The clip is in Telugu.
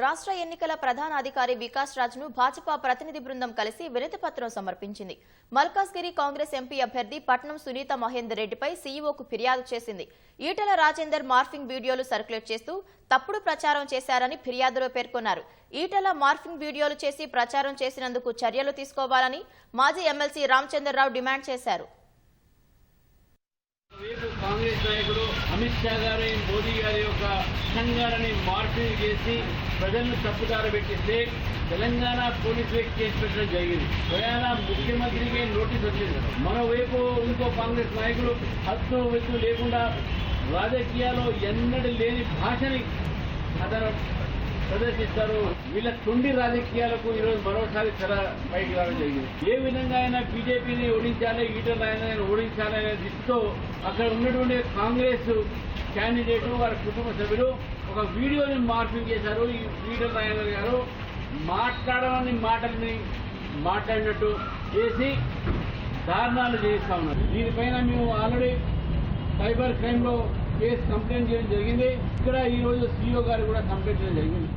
రాష్ట్ర ఎన్నికల ప్రధాన అధికారి వికాస్ రాజ్ను భాజపా ప్రతినిధి బృందం కలిసి వినతి పత్రం సమర్పించింది. మల్కాజ్గిరి కాంగ్రెస్ ఎంపీ అభ్యర్థి పట్నం సునీత మహేందర్ రెడ్డిపై సీఈఓకు ఫిర్యాదు చేసింది. ఈటల రాజేందర్ మార్ఫింగ్ వీడియోలు సర్క్యులేట్ చేస్తూ తప్పుడు ప్రచారం చేశారని ఫిర్యాదులో పేర్కొన్నారు. ఈటల మార్ఫింగ్ వీడియోలు చేసి ప్రచారం చేసినందుకు చర్యలు తీసుకోవాలని మాజీ ఎమ్మెల్సీ రామచంద్రరావు డిమాండ్ చేశారు. కాంగ్రెస్ నాయకుడు అమిత్ షా గారి మోదీ గారి యొక్క సంఘాలని మార్పిడి చేసి ప్రజలను తప్పుదారు పెట్టిస్తే తెలంగాణ పోలీసులకు కేసు పెట్టడం జరిగింది. ప్రయాణ ముఖ్యమంత్రికి నోటీస్ వచ్చింది. మరోవైపు ఇంకో కాంగ్రెస్ నాయకుడు హత్తు వ్యక్తులు లేకుండా రాజకీయాల్లో ఎన్నడూ లేని భాషని అతను ప్రదర్శిస్తారు. వీళ్ళ తుండి రాజకీయాలకు ఈరోజు మరోసారి తెర పైకి రావడం జరిగింది. ఏ విధంగా అయినా బీజేపీని ఓడించాలి ఈటల ఆయన ఓడించాలి అనే దృష్టితో అక్కడ ఉన్నటువంటి కాంగ్రెస్ క్యాండిడేట్ వారి కుటుంబ సభ్యులు ఒక వీడియోని మార్పింగ్ చేశారు. ఈ ఈటల రాజేంద్ర గారు మాట్లాడమని మాటల్ని మాట్లాడినట్టు చేసి దారుణాలు చేయిస్తా ఉన్నారు. దీనిపైన మేము ఆల్రెడీ సైబర్ క్రైమ్లో కేసు కంప్లైంట్ చేయడం జరిగింది. ఇక్కడ ఈ రోజు సీఓ గారు కూడా కంప్లైంట్ చేయడం జరిగింది.